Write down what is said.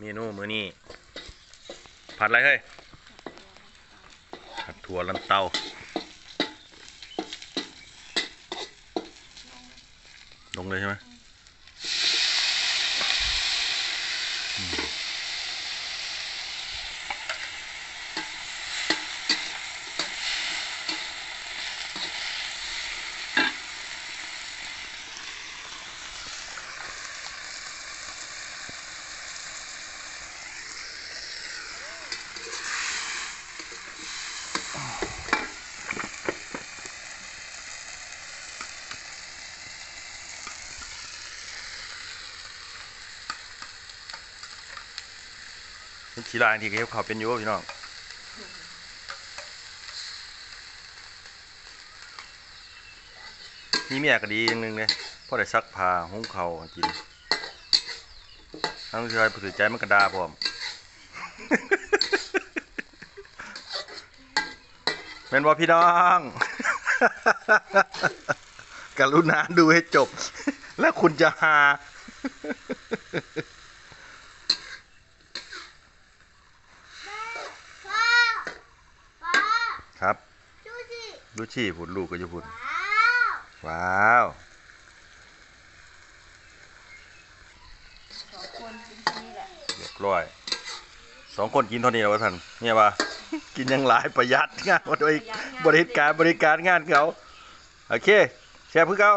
เมนูมื้อนี้ผัดอะไรเฮ้ยผัดถั่วลันเตาลงเลยใช่ไหม เป็นชีลางที่เขาเป็นอยู่พี่น้องมีเมียก็ดีอย่างหนึงเลยพ่อได้ซักผ้าหุ้งเข้ากินทั้งที่ใครถือใจมันกระดาพร้อมเป็นว่าพี่น้องกรุณาดูให้จบ แล้วคุณจะหา พ่อพ่อ ครับดูสิดูชี่ผุดลูกก็จะผุดว้าวว้าวสองคนกินที่นี่แหละเรียบร้อยสองคนกินเท่านี้แล้ววะท่านเนี่ยปะกินอยังหลายประหยัดงานบริบริการบริการงานเขา โอเคแชร์เพื่อเขา